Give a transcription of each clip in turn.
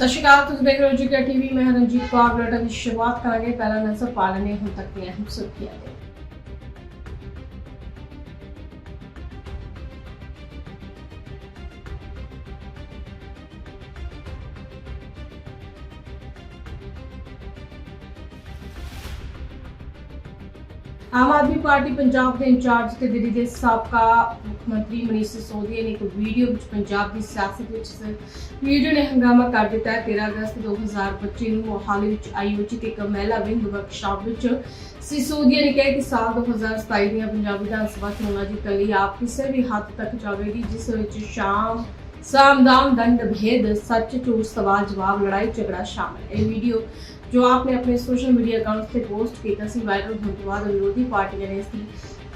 ਸਤਿ ਸ਼੍ਰੀ ਅਕਾਲ, ਤੁਸੀਂ ਦੇਖ ਰਹੇ ਹੋ ਜੀਕੇ ਟੀਵੀ, ਮੈਂ ਰਣਜੀਤ ਕੌਰ, ਬੁਲੇਟਿਨ ਦੀ ਸ਼ੁਰੂਆਤ ਕਰਾਂਗੇ। ਪਹਿਲਾ ਨਜ਼ਰ ਪਾ ਹੁਣ ਤੱਕ ਦੀਆਂ ਅਹਿਮ ਸੁਰਖੀਆਂ ਤੇ। ਆਮ ਆਦਮੀ ਪਾਰਟੀ ਪੰਜਾਬ ਦੇ ਇੰਚਾਰਜ ਤੇ ਦਿੱਲੀ ਦੇ ਸਾਬਕਾ ਮੰਤਰੀ ਮਨੀਸ਼ ਸਿਸੋਦੀਆ ਨੇ ਇੱਕ ਵੀਡੀਓ ਵਿੱਚ ਪੰਜਾਬ ਦੀ ਸਿਆਸਤ ਵਿੱਚ ਵੀਡੀਓ ਨੇ ਹੰਗਾਮਾ ਕਰ ਦਿੱਤਾ ਹੈ। 13 ਅਗਸਤ 2025 ਨੂੰ ਮੋਹਾਲੀ ਵਿੱਚ ਆਯੋਜਿਤ ਇੱਕ ਮਹਿਲਾ ਵਿੰਗ ਵਰਕਸ਼ਾਪ ਵਿੱਚ ਸਿਸੋਦੀਆ ਨੇ ਕਿਹਾ ਕਿ ਸਾਲ 2027 ਦੀਆਂ ਪੰਜਾਬ ਵਿਧਾਨ ਸਭਾ ਚੋਣਾਂ ਦੀ ਤਲੀ ਆਪ ਕਿਸੇ ਵੀ ਹੱਦ ਤੱਕ ਜਾਵੇਗੀ, ਜਿਸ ਵਿੱਚ ਸ਼ਾਮ ਸਾਮਦਾਨ ਦੰਡ ਭੇਦ, ਸੱਚ, ਝੂਠ, ਸਵਾਲ, ਜਵਾਬ, ਲੜਾਈ, ਝਗੜਾ ਸ਼ਾਮਲ ਇਹ ਵੀਡੀਓ ਜੋ ਆਪਨੇ ਆਪਣੇ ਸੋਸ਼ਲ ਮੀਡੀਆ ਅਕਾਊਂਟ ਤੇ ਪੋਸਟ ਕੀਤਾ ਸੀ, ਵਾਇਰਲ ਹੋਣ ਤੋਂ ਬਾਅਦ ਵਿਰੋਧੀ ਪਾਰਟੀਆਂ ਨੇ ਇਸ ਦੀ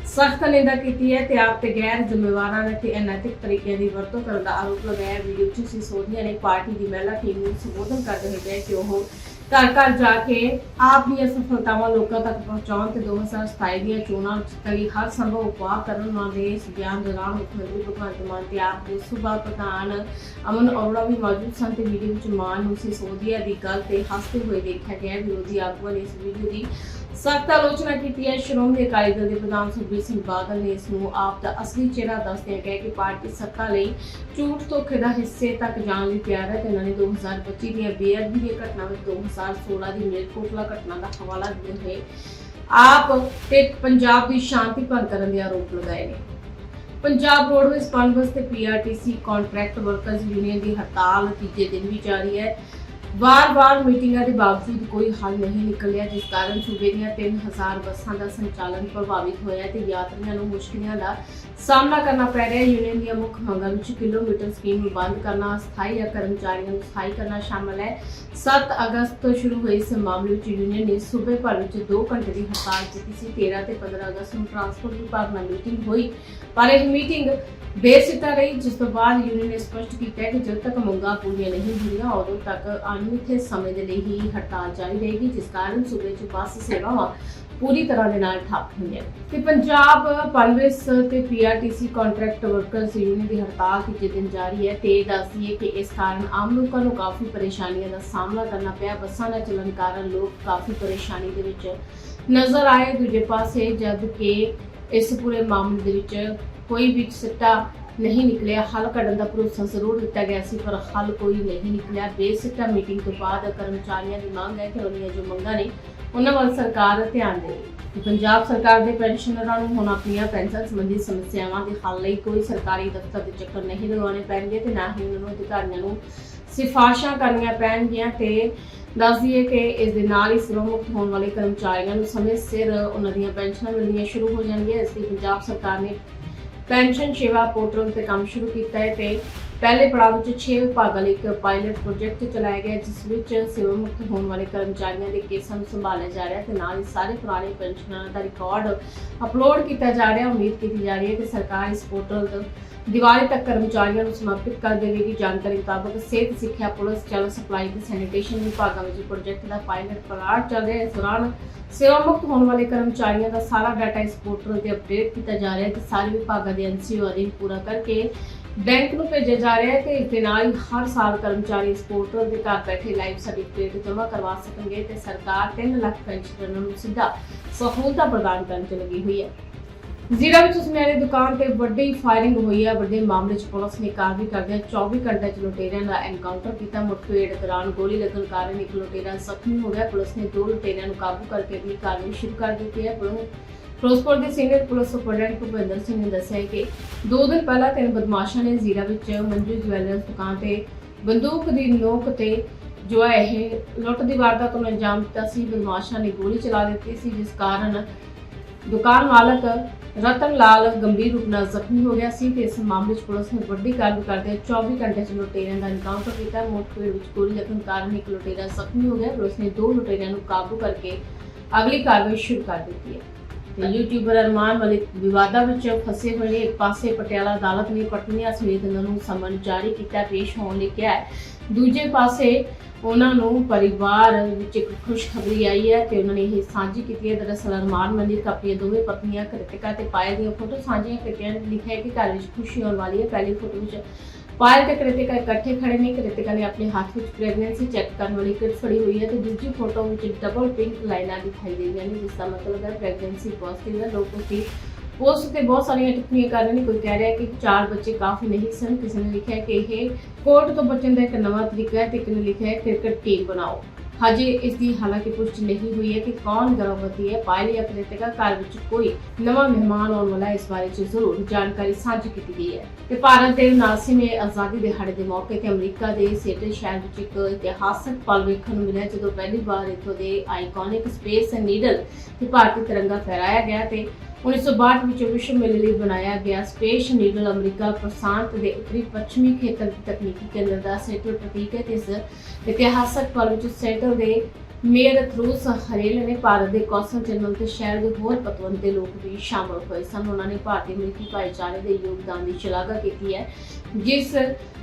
ਸਖਤ ਨਿੰਦਾ ਕੀਤੀ ਹੈ ਤੇ ਆਪ ਤੇ ਗੈਰ ਜ਼ਿੰਮੇਵਾਰਾਂ ਤੇ ਅਨੈਤਿਕ ਤਰੀਕਿਆਂ ਦੀ ਵਰਤੋਂ ਕਰਨ ਦਾ ਆਰੋਪ ਲਗਾਇਆ। ਵੀਡੀਓ 'ਚ ਸਿਸੋਦੀਆ ਨੇ ਪਾਰਟੀ ਦੀ ਮਹਿਲਾ ਟੀਮ ਨੂੰ ਸੰਬੋਧਨ ਕਰਦੇ ਹੋਏ ਕਿਹਾ ਕਿ ਉਹ ਘਰ ਘਰ ਜਾ ਕੇ ਆਪ ਦੀਆਂ ਸਫਲਤਾਵਾਂ ਲੋਕਾਂ ਤੱਕ ਪਹੁੰਚਾਉਣ ਤੇ 2027 ਦੀਆਂ ਚੋਣਾਂ ਵਿੱਚ ਲਈ ਹਰ ਸੰਭਵ ਉਪਾਅ ਕਰਨ ਵਾਲੇ ਇਸ ਬਿਆਨ ਦੌਰਾਨ ਮੁੱਖ ਮੰਤਰੀ ਭਗਵੰਤ ਮਾਨ ਤੇ ਆਪ ਦੇ ਸੂਬਾ ਪ੍ਰਧਾਨ ਅਮਨ ਅਰੋੜਾ ਵੀ ਮੌਜੂਦ ਸਨ ਤੇ ਵੀਡੀਓ ਵਿੱਚ ਮਾਨ ਨੂੰ ਸਿਸੋਦੀਆ ਦੀ ਗੱਲ ਤੇ ਹੱਸਦੇ ਹੋਏ ਦੇਖਿਆ ਗਿਆ। ਵਿਰੋਧੀ ਆਗੂਆਂ ਨੇ ਇਸ ਵੀਡੀਓ ਦੀ ਸਖਤ ਆਲੋਚਨਾ ਕੀਤੀ ਹੈ। ਸ਼੍ਰੋਮਣੀ ਅਕਾਲੀ ਦਲ ਦੇ ਪ੍ਰਧਾਨ ਸੁਖਬੀਰ ਸਿੰਘ ਬਾਦਲ ਨੇ ਇਸ ਨੂੰ ਆਪ ਦਾ ਅਸਲੀ ਚਿਹਰਾ ਦੱਸਦਿਆਂ ਕਿਹਾ ਕਿ ਪਾਰਟੀ ਸੱਤਾ ਲਈ ਝੂਠ ਧੋਖੇ ਦਾ ਹਿੱਸੇ ਤੱਕ ਜਾਣ ਲਈ ਤਿਆਰ ਹੈ ਤੇ ਉਹਨਾਂ ਨੇ 2025 ਦੀਆਂ ਬੇਅਦਬੀ ਦੀਆਂ ਘਟਨਾ ਵਿੱਚ 2016 ਦੀ ਮੇਰਕੋਟਲਾ ਘਟਨਾ ਦਾ ਹਵਾਲਾ ਦਿੰਦੇ ਹੋਏ ਆਪ ਤੇ ਪੰਜਾਬ ਦੀ ਸ਼ਾਂਤੀ ਭੰਗ ਕਰਨ ਦੇ ਆਰੋਪ ਲਗਾਏ ਨੇ। ਪੰਜਾਬ ਰੋਡਵੇਜ਼ ਪਨਬਸ ਤੇ ਪੀਆਰਟੀਸੀ ਕੰਟਰੈਕਟ ਵਰਕਰਜ਼ ਯੂਨੀਅਨ ਦੀ ਹੜਤਾਲ ਤੀਜੇ ਦਿਨ ਵੀ ਜਾਰੀ ਹੈ। ਵਾਰ-ਵਾਰ ਮੀਟਿੰਗਾਂ ਦੇ ਬਾਵਜੂਦ ਕੋਈ ਹੱਲ ਨਹੀਂ ਨਿਕਲਿਆ, ਜਿਸ ਕਾਰਨ ਸੂਬੇ ਦੀਆਂ 3000 ਬੱਸਾਂ ਦਾ ਸੰਚਾਲਨ ਪ੍ਰਭਾਵਿਤ ਹੋਇਆ ਤੇ ਯਾਤਰੀਆਂ ਨੂੰ ਮੁਸ਼ਕਲਾਂ ਦਾ ਸਾਹਮਣਾ ਕਰਨਾ ਪੈ ਰਿਹਾ। ਯੂਨੀਅਨ ਦੀਆਂ ਮੁੱਖ ਮੰਗਾਂ ਵਿੱਚ ਕਿਲੋਮੀਟਰ ਸਕੀਮ ਨੂੰ ਬੰਦ ਕਰਨਾ, ਸਥਾਈ ਜਾਂ ਕਰਮਚਾਰੀਆਂ ਨੂੰ ਸਥਾਈ ਕਰਨਾ ਸ਼ਾਮਲ ਹੈ। 7 ਅਗਸਤ ਤੋਂ ਸ਼ੁਰੂ ਹੋਏ ਇਸ ਮਾਮਲੇ ਵਿੱਚ ਯੂਨੀਅਨ ਨੇ ਸੂਬੇ ਭਰ ਵਿੱਚ 2 ਘੰਟੇ ਦੀ ਹੜਤਾਲ ਕੀਤੀ ਸੀ। 13 ਤੇ 15 ਅਗਸਤ ਨੂੰ ਟਰਾਂਸਪੋਰਟ ਵਿਭਾਗ ਨਾਲ ਮੀਟਿੰਗ ਹੋਈ, ਪਰ ਇਹ ਮੀਟਿੰਗ ਬੇਸਿੱਟਾ ਰਹੀ, ਜਿਸ ਤੋਂ ਬਾਅਦ ਯੂਨੀਅਨ ਨੇ ਸਪਸ਼ਟ ਕੀਤਾ ਕਿ ਜਦ ਤੱਕ ਮੰਗਾਂ ਪੂਰੀਆਂ ਨਹੀਂ ਹੁੰਦੀਆਂ ਉਦੋਂ ਤੱਕ ਅਨਿਯਮਿਤ ਸਮੇਂ ਦੇ ਲਈ ਹੀ ਹੜਤਾਲ ਜਾਰੀ ਰਹੇਗੀ, ਜਿਸ ਕਾਰਨ ਸੂਬੇ 'ਚ ਬੱਸ ਸੇਵਾਵਾਂ ਪੂਰੀ ਤਰ੍ਹਾਂ ਦੇ ਨਾਲ ਠੱਪ ਹੋਈਆਂ ਤੇ ਪੰਜਾਬ ਪਨਵੇਸ ਤੇ ਪੀਆਰਟੀਸੀ ਕੰਟਰੈਕਟ ਵਰਕਰਸ ਯੂਨੀਅਨ ਦੀ ਹੜਤਾਲ ਤੀਜੇ ਦਿਨ ਜਾਰੀ ਹੈ। ਤੇ ਦੱਸਦੀ ਹੈ ਕਿ ਇਸ ਕਾਰਨ ਆਮ ਲੋਕਾਂ ਨੂੰ ਕਾਫੀ ਪਰੇਸ਼ਾਨੀਆਂ ਦਾ ਸਾਹਮਣਾ ਕਰਨਾ ਪਿਆ। ਬੱਸਾਂ ਨਾ ਚੱਲਣ ਕਾਰਨ ਲੋਕ ਕਾਫੀ ਪਰੇਸ਼ਾਨੀ ਦੇ ਵਿੱਚ ਨਜ਼ਰ ਆਏ। ਦੂਜੇ ਪਾਸੇ ਜਦ ਕਿ ਇਸ ਪੂਰੇ ਮਾਮਲੇ ਦੇ ਵਿੱਚ ਕੋਈ ਵੀ ਸਿੱਟਾ ਨਹੀਂ ਨਿਕਲਿਆ, ਹੱਲ ਕੱਢਣ ਦਾ ਭਰੋਸਾ ਜ਼ਰੂਰ ਦਿੱਤਾ ਗਿਆ ਸੀ, ਪਰ ਹੱਲ ਕੋਈ ਨਹੀਂ ਨਿਕਲਿਆ। ਬੇਸਿੱਟਾ ਮੀਟਿੰਗ ਤੋਂ ਬਾਅਦ ਕਰਮਚਾਰੀਆਂ ਦੀ ਮੰਗ ਹੈ ਕਿ ਉਹਨਾਂ ਜੋ ਮੰਗਾਂ ਨੇ, ਉਹਨਾਂ ਵੱਲ ਸਰਕਾਰ ਧਿਆਨ ਦੇਵੇ। ਪੰਜਾਬ ਸਰਕਾਰ ਦੇ ਪੈਨਸ਼ਨਰਾਂ ਨੂੰ ਹੁਣ ਆਪਣੀਆਂ ਪੈਨਸ਼ਨ ਸੰਬੰਧੀ ਸਮੱਸਿਆਵਾਂ ਦੇ ਹੱਲ ਲਈ ਕੋਈ ਸਰਕਾਰੀ ਦਫ਼ਤਰ ਦੇ ਚੱਕਰ ਨਹੀਂ ਲਗਾਉਣੇ ਪੈਣਗੇ ਤੇ ਨਾ ਹੀ ਉਹਨਾਂ ਨੂੰ ਅਧਿਕਾਰੀਆਂ ਨੂੰ ਸਿਫਾਰਸ਼ਾਂ ਕਰਨੀਆਂ ਪੈਣਗੀਆਂ। ਤੇ ਦੱਸ ਦਈਏ ਕਿ ਇਸ ਦੇ ਨਾਲ ਹੀ ਸੇਵਾ ਮੁਕਤ ਹੋਣ ਵਾਲੇ ਕਰਮਚਾਰੀਆਂ ਨੂੰ ਸਮੇਂ ਸਿਰ ਉਹਨਾਂ ਦੀਆਂ ਪੈਨਸ਼ਨਾਂ ਮਿਲਣੀਆਂ ਸ਼ੁਰੂ ਹੋ ਜਾਣਗੀਆਂ। ਇਸ ਲਈ ਪੰਜਾਬ ਸਰਕਾਰ ਨੇ ਪੈਨਸ਼ਨ ਸੇਵਾ ਪੋਰਟਲ ਤੇ ਕੰਮ ਸ਼ੁਰੂ ਕੀਤਾ ਹੈ ਤੇ ਪਹਿਲੇ ਪੜਾਅ ਵਿੱਚ 6 ਵਿਭਾਗਾਂ ਲਈ ਇੱਕ ਪਾਇਲਟ ਪ੍ਰੋਜੈਕਟ ਚਲਾਇਆ ਗਿਆ, ਜਿਸ ਵਿੱਚ ਸੇਵਾ ਮੁਕਤ ਹੋਣ ਵਾਲੇ ਕਰਮਚਾਰੀਆਂ ਦੇ ਕੇਸਾਂ ਨੂੰ ਸੰਭਾਲਿਆ ਜਾ ਰਿਹਾ ਹੈ ਤੇ ਨਾਲ ਹੀ ਸਾਰੇ ਪੁਰਾਣੇ ਪੈਨਸ਼ਨਰਾਂ ਦਾ ਰਿਕਾਰਡ ਅਪਲੋਡ ਕੀਤਾ ਜਾ ਰਿਹਾ ਉਮੀਦ ਕੀਤੀ ਜਾ ਰਹੀ ਹੈ ਕਿ ਸਰਕਾਰ ਇਸ ਪੋਰਟਲ ਤੋਂ ਦੀਵਾਲੀ ਤੱਕ ਕਰਮਚਾਰੀਆਂ ਨੂੰ ਸਮਰਪਿਤ ਕਰ ਦੇਵੇਗੀ। ਜਾਣਕਾਰੀ ਮੁਤਾਬਕ ਸਿਹਤ, ਸਿੱਖਿਆ, ਪੁਲਿਸ, ਜਲ ਸਪਲਾਈ ਤੇ ਸੈਨੀਟੇਸ਼ਨ ਵਿਭਾਗਾਂ ਵਿੱਚ ਪ੍ਰੋਜੈਕਟ ਦਾ ਪਾਇਲਟ ਪਲਾਟ ਚੱਲ ਰਿਹਾ ਹੈ। ਇਸ ਦੌਰਾਨ ਸੇਵਾ ਮੁਕਤ ਹੋਣ ਵਾਲੇ ਕਰਮਚਾਰੀਆਂ ਦਾ ਸਾਰਾ ਡਾਟਾ ਇਸ ਪੋਰਟਲ ਤੇ ਅਪਡੇਟ ਕੀਤਾ ਜਾ ਰਿਹਾ ਹੈ ਤੇ ਸਾਰੇ ਵਿਭਾਗਾਂ ਦੇ ਐਨਸੀਓ ਅਧੀਨ ਪੂਰਾ ਕਰਕੇ ਬੈਂਕ ਨੂੰ ਭੇਜਿਆ ਜਾ ਰਿਹਾ ਹੈ ਤੇ ਇਸ ਦੇ ਨਾਲ ਹਰ ਸਾਲ ਕਰਮਚਾਰੀ ਇਸ ਪੋਰਟਲ ਦੇ ਘਰ ਬੈਠੇ ਲਾਈਵ ਸਰਟੀਫਿਕੇਟ ਜਮ੍ਹਾਂ ਕਰਵਾ ਸਕਣਗੇ ਤੇ ਸਰਕਾਰ 3 ਲੱਖ ਪੈਨਸ਼ਨਰਾਂ ਨੂੰ ਸਿੱਧਾ ਸਹੂਲਤਾਂ ਪ੍ਰਦਾਨ ਕਰਨ 'ਚ ਲੱਗੀ ਹੋਈ ਹੈ। ਜ਼ੀਰਾ ਵਿੱਚ ਸੁਨਹਿਰੀ ਦੁਕਾਨ ਤੇ ਵੱਡੀ ਫਾਇਰਿੰਗ ਹੋਈ ਹੈ। ਵੱਡੇ ਮਾਮਲੇ 'ਚ ਪੁਲਿਸ ਨੇ ਕਾਰਵਾਈ ਕਰਦਿਆਂ 24 ਘੰਟੇ 'ਚ ਲੁਟੇਰਿਆਂ ਦਾ ਐਨਕਾਊਂਟਰ ਕੀਤਾ। ਮੁਠਭੇੜ ਦੌਰਾਨ ਗੋਲੀ ਲੱਗਣ ਕਾਰਨ ਇੱਕ ਲੁਟੇਰਾ ਜ਼ਖਮੀ ਹੋ ਗਿਆ। ਪੁਲਿਸ ਨੇ ਦੋ ਲੁਟੇਰਿਆਂ ਨੂੰ ਕਾਬੂ ਕਰਕੇ ਅਗਲੀ ਕਾਰਵਾਈ ਸ਼ੁਰੂ ਕਰ ਦਿੱਤੀ ਹੈ। ਪੁਲਿਸ ਫਿਰੋਜ਼ਪੁਰ ਦੇ senior police superintendent Bhupinder Singh ਨੇ ਦੱਸਿਆ ਕਿ ਦੋ ਦਿਨ ਪਹਿਲਾਂ ਤਿੰਨ ਬਦਮਾਸ਼ਾਂ ਨੇ ਜ਼ੀਰਾ ਵਿੱਚ ਮੰਜੂ ਜਵੈਲਰਸ ਦੁਕਾਨ ਤੇ ਬੰਦੂਕ ਦੀ ਨੋਕ ਤੇ ਜੋ ਹੈ ਇਹ ਲੁੱਟ ਦੀ ਵਾਰਦਾਤ ਨੂੰ ਅੰਜਾਮ ਦਿੱਤਾ ਸੀ। ਬਦਮਾਸ਼ਾਂ ਨੇ ਗੋਲੀ ਚਲਾ ਦਿੱਤੀ ਸੀ, ਜਿਸ ਕਾਰਨ ਦੁਕਾਨ ਮਾਲਕ ਰਤਨ ਲਾਲ ਗੰਭੀਰ ਰੂਪ ਨਾਲ ਜ਼ਖਮੀ ਹੋ ਗਿਆ ਸੀ ਤੇ ਇਸ ਮਾਮਲੇ 'ਚ ਪੁਲਿਸ ਨੇ ਵੱਡੀ ਕਾਰਵਾਈ ਕਰਦੇ 24 ਘੰਟੇ 'ਚ ਲੁਟੇਰਿਆਂ ਦਾ ਇਨਕਾਊਂਟਰ ਕੀਤਾ। ਮੋਟਪੁਰ ਵਿੱਚ ਗੋਲੀ ਲੱਗਣ ਕਾਰਨ ਇੱਕ ਲੁਟੇਰਾ ਜ਼ਖਮੀ ਹੋ ਗਿਆ। ਪੁਲਿਸ ਨੇ ਦੋ ਲੁਟੇਰਿਆਂ ਨੂੰ ਕਾਬੂ ਕਰਕੇ ਅਗਲੀ ਕਾਰਵਾਈ ਸ਼ੁਰੂ ਕਰ ਦਿੱਤੀ ਹੈ। ਤੇ ਯੂਟਿਊਬਰ ਅਰਮਾਨ ਮਲਿਕ ਵਿਵਾਦਾਂ ਵਿੱਚ ਫਸੇ ਹੋਏ ਨੇ ਇੱਕ ਪਾਸੇ ਪਟਿਆਲਾ ਅਦਾਲਤ ਨੇ ਪਟਨੀਆ ਸਮੇਤ ਉਹਨਾਂ ਨੂੰ ਸਮਨ ਜਾਰੀ ਕੀਤਾ, ਪੇਸ਼ ਹੋਣ ਲਈ ਕਿਹਾ ਦੂਜੇ ਪਾਸੇ ਉਹਨਾਂ ਨੂੰ ਪਰਿਵਾਰ ਵਿੱਚ ਇੱਕ ਖੁਸ਼ਖਬਰੀ ਆਈ ਹੈ ਤੇ ਉਹਨਾਂ ਨੇ ਇਹ ਸਾਂਝੀ ਕੀਤੀ ਹੈ। ਦਰਅਸਲ ਅਰਮਾਨ ਮਲਿਕ ਆਪਣੀਆਂ ਦੋਵੇਂ ਪਤਨੀਆਂ ਕ੍ਰਿਤਿਕਾ ਤੇ ਪਾਇਲ ਦੀਆਂ ਫੋਟੋ ਸਾਂਝੀਆਂ ਕੀਤੀਆਂ ਲਿਖਿਆ ਕਿ ਘਰ ਵਿੱਚ ਖੁਸ਼ੀ ਹੋਣ ਵਾਲੀ ਹੈ। ਪਹਿਲੀ ਫੋਟੋ ਵਿੱਚ ਪਾਇਲ ਤੇ ਕ੍ਰਿਤਿਕਾ ਇਕੱਠੇ ਖੜੇ ਨੇ ਕ੍ਰਿਤਿਕਾ ਨੇ ਆਪਣੇ ਹੱਥ ਵਿੱਚ ਪ੍ਰੈਗਨੈਂਸੀ ਚੈੱਕ ਕਰਨ ਵਾਲੀ ਕਿਟ ਫੜੀ ਹੋਈ ਹੈ ਤੇ ਦੂਜੀ ਫੋਟੋ ਵਿੱਚ ਡਬਲ ਪਿੰਕ ਲਾਈਨਾਂ ਦਿਖਾਈ ਦੇ ਰਹੀਆਂ ਨੇ, ਜਿਸ ਦਾ ਮਤਲਬ ਹੈ ਪ੍ਰੈਗਨੈਂਸੀ ਪੋਜ਼ਿਟਿਵ ਹੈ। ਲੋਕ ਉਸਦੀ ਪੋਸਟ ਤੇ ਬਹੁਤ ਸਾਰੀਆਂ ਟਿੱਪਣੀਆਂ ਕਰ ਰਹੇ ਨੇ। ਕੋਈ ਕਹਿ ਰਿਹਾ ਕਿ ਚਾਰ ਬੱਚੇ ਕਾਫੀ ਨਹੀਂ ਸਨ। ਕਿਸੇ ਨੇ ਲਿਖਿਆ ਕਿ ਇਹ ਕੋਰਟ ਤੋਂ ਬਚਣ ਦਾ ਇੱਕ ਨਵਾਂ ਤਰੀਕਾ ਹੈ ਤੇ ਇੱਕ ਨੇ ਲਿਖਿਆ ਹੈ ਕ੍ਰਿਕਟ ਟੀਮ ਬਣਾਓ। ਹਜੇ ਇਸ ਦੀ ਹਾਲਾਂਕਿ ਪੁਸ਼ਟੀ ਨਹੀਂ ਹੋਈ ਹੈ ਕਿ ਕੌਣ ਗਰਭਵਤੀ ਹੈ। ਪਾਇਲ ਜਾਂ ਕ੍ਰਿਤਿਕਾ ਘਰ ਵਿੱਚ ਕੋਈ ਨਵਾਂ ਮਹਿਮਾਨ ਆਉਣ ਵਾਲਾ ਇਸ ਬਾਰੇ ਚ ਜ਼ਰੂਰ ਜਾਣਕਾਰੀ ਸਾਂਝੀ ਕੀਤੀ ਗਈ ਹੈ। ਤੇ ਭਾਰਤ ਦੇ 79ਵੇਂ ਆਜ਼ਾਦੀ ਦਿਹਾੜੇ ਦੇ ਮੌਕੇ ਤੇ ਅਮਰੀਕਾ ਦੇ ਸੀਐਟਲ ਸ਼ਹਿਰ ਵਿੱਚ ਇੱਕ ਇਤਿਹਾਸਕ ਪਲ ਵੇਖਣ ਨੂੰ ਮਿਲਿਆ, ਜਦੋਂ ਪਹਿਲੀ ਵਾਰ ਇੱਥੋਂ ਦੇ ਆਈਕੋਨਿਕ ਸਪੇਸ ਨੀਡਲ ਤੇ ਭਾਰਤੀ ਤਿਰੰਗਾ ਫਹਿਰਾਇਆ ਗਿਆ ਤੇ 1962 ਵਿੱਚ ਵਿਸ਼ਵ ਮੇਲੇ ਲਈ ਬਣਾਇਆ ਗਿਆ ਸਪੇਸ ਨੀਡਲ ਅਮਰੀਕਾ ਪ੍ਰਸ਼ਾਂਤ ਦੇ ਉੱਤਰੀ ਪੱਛਮੀ ਖੇਤਰ ਦੇ ਤਕਨੀਕੀ ਕੇਂਦਰ ਦਾ ਸੈਟਲ ਪ੍ਰਤੀਕ ਹੈ ਤੇ ਇਸ ਇਤਿਹਾਸਕ ਪਲ ਵਿੱਚ ਸੈਟਲ ਦੇ ਮੇਅਰ ਥਰੂਸ ਹਰੇਲ ਨੇ ਭਾਰਤ ਦੇ ਕੌਸਲ ਜਨਰਲ ਤੇ ਸ਼ਹਿਰ ਦੇ ਹੋਰ ਪਤਵੰਤ ਦੇ ਲੋਕ ਵੀ ਸ਼ਾਮਲ ਹੋਏ ਸਨ। ਉਹਨਾਂ ਨੇ ਭਾਰਤੀ ਅਮਰੀਕੀ ਭਾਈਚਾਰੇ ਦੇ ਯੋਗਦਾਨ ਦੀ ਸ਼ਲਾਘਾ ਕੀਤੀ ਹੈ, ਜਿਸ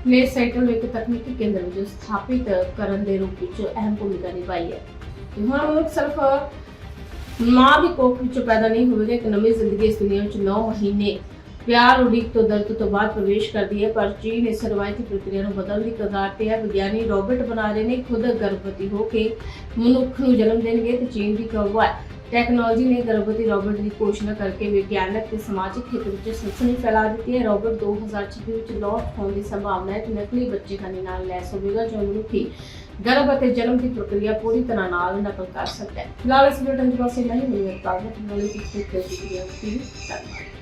ਨੇ ਸੈਟਲ ਨੂੰ ਇੱਕ ਤਕਨੀਕੀ ਕੇਂਦਰ ਵਜੋਂ ਸਥਾਪਿਤ ਕਰਨ ਦੇ ਰੂਪ ਵਿੱਚ ਅਹਿਮ ਭੂਮਿਕਾ ਨਿਭਾਈ ਹੈ। ਹੁਣ ਮਨੁੱਖ ਸਿਰਫ ਮਾਂ ਦੀ ਕੋਖ ਵਿੱਚੋਂ ਪੈਦਾ ਨਹੀਂ ਹੋਵੇਗਾ ਇੱਕ ਨਵੀਂ ਜ਼ਿੰਦਗੀ ਇਸ ਦੁਨੀਆ ਵਿੱਚ 9 ਮਹੀਨੇ ਪਿਆਰ, ਉਡੀਕ ਤੋਂ, ਦਰਦ ਤੋਂ ਬਾਅਦ ਪ੍ਰਵੇਸ਼ ਕਰਦੀ ਹੈ, ਪਰ ਚੀਨ ਇਸ ਰਵਾਇਤੀ ਪ੍ਰਕਿਰਿਆ ਨੂੰ ਬਦਲਣ ਦੀ ਕਗਾਰ ਤੇ ਹੈ, ਵਿਗਿਆਨੀ ਰੋਬਰਟ ਬਣਾ ਰਹੇ ਨੇ, ਖੁਦ ਗਰਭਵਤੀ ਹੋ ਕੇ ਮਨੁੱਖ ਨੂੰ ਜਨਮ ਦੇਣਗੇ ਤੇ ਚੀਨ ਦੀ ਕਗਵਾ ਟੈਕਨੋਲੋਜੀ ਨੇ ਗਰਭਵਤੀ ਰੋਬਰਟ ਦੀ ਘੋਸ਼ਣਾ ਕਰਕੇ ਵਿਗਿਆਨਕ ਤੇ ਸਮਾਜਿਕ ਖੇਤਰ ਵਿੱਚ ਸਨਸਨੀ ਫੈਲਾ ਦਿੱਤੀ ਹੈ। ਰੋਬੋਟ 2026 ਵਿੱਚ ਲਾਂਚ ਹੋਣ ਦੀ ਸੰਭਾਵਨਾ ਹੈ ਤੇ ਨਕਲੀ ਬੱਚੇ ਬੱਚੇਖਾਨੇ ਨਾਲ ਲੈਸ ਹੋਵੇਗਾ, ਜੋ ਮਨੁੱਖੀ ਗਰਭ ਅਤੇ ਜਨਮ ਦੀ ਪ੍ਰਕਿਰਿਆ ਪੂਰੀ ਤਰ੍ਹਾਂ ਨਾਲ ਨਕਲ ਕਰ ਸਕਦਾ ਹੈ। ਫਿਲਹਾਲ ਇਸ ਵੀਡੀਓ ਪਾਸੇ ਨਹੀਂ ਮਿਲੇਗਾ ਤਾਂ ਕਿ ਨਾਲੇ ਕਿਸ ਤੇ ਕਰੀ ਧੰਨਵਾਦ